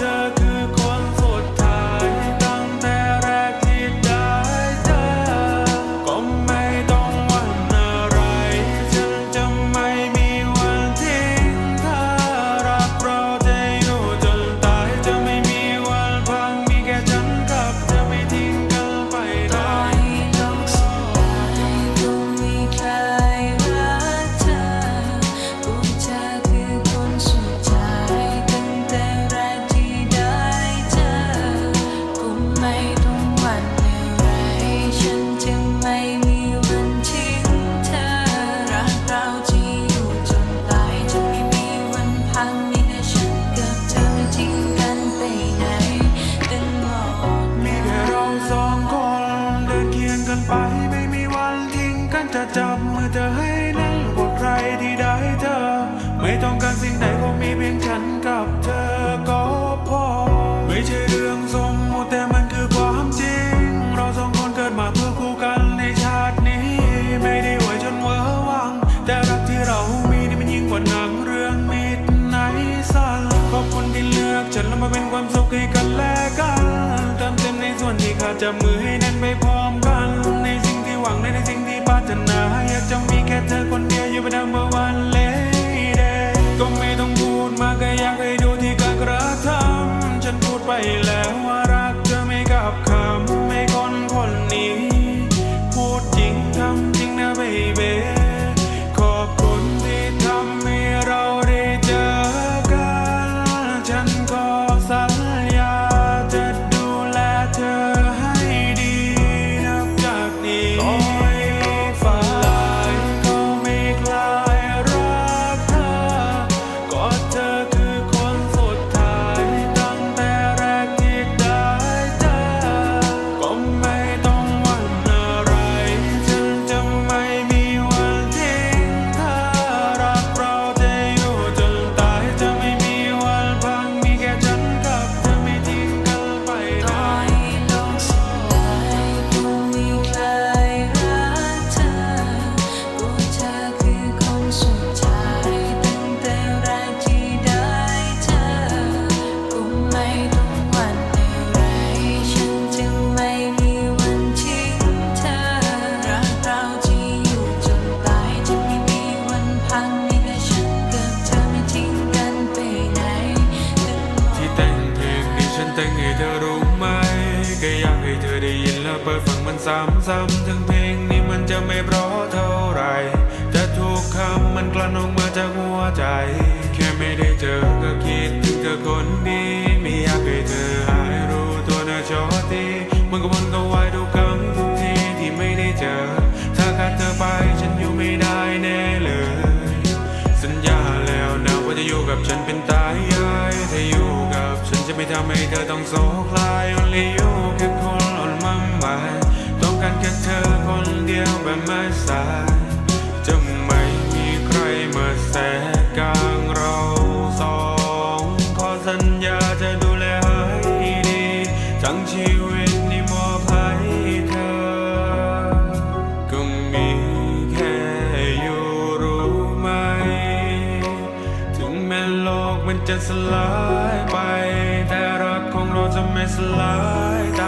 Jagat จับมือให้แน่นไปพร้อมกัน ในสิ่งที่หวังและในสิ่งที่ปรารถนา อยากจะมีแค่เธอคนเดียวอยู่เป็น number one lady ก็ไม่ แต่งให้เธอรู้ไหมก็อยากให้เธอได้ยินแล้วเปิดฟังมันซ้ำๆถึงเพลงนี้มันจะไม่เพราะเท่าไรแต่ทุกคำมันกลั่นออกมาจากหัวใจ แค่ไม่ได้เจอก็คิดถึงเธอคนดีไม่อยากให้เธอหายรู้ตัวนะชอตีมันก็วนก็วายทุกครั้งทุกทีที่ไม่ได้เจอ ถ้าขาดเธอไปฉันอยู่ไม่ได้แน่เลย สัญญาแล้วนะว่าจะอยู่กับฉันเป็นตา ไม่ทำให้เธอต้องโศกลาย only you แค่คนอ่อนมั่มหมายต้องการแค่เธอคนเดียวแบบไม่สายจะไม่มีใครมาแทรกกลางเราสองขอสัญญาจะดูแลให้ดี ทั้งชีวิตนี้มอบให้เธอ ก็มีแค่อยู่รู้ไหม ถึงแม้โลกมันจะสลายไป ของเราจะไม่สลาย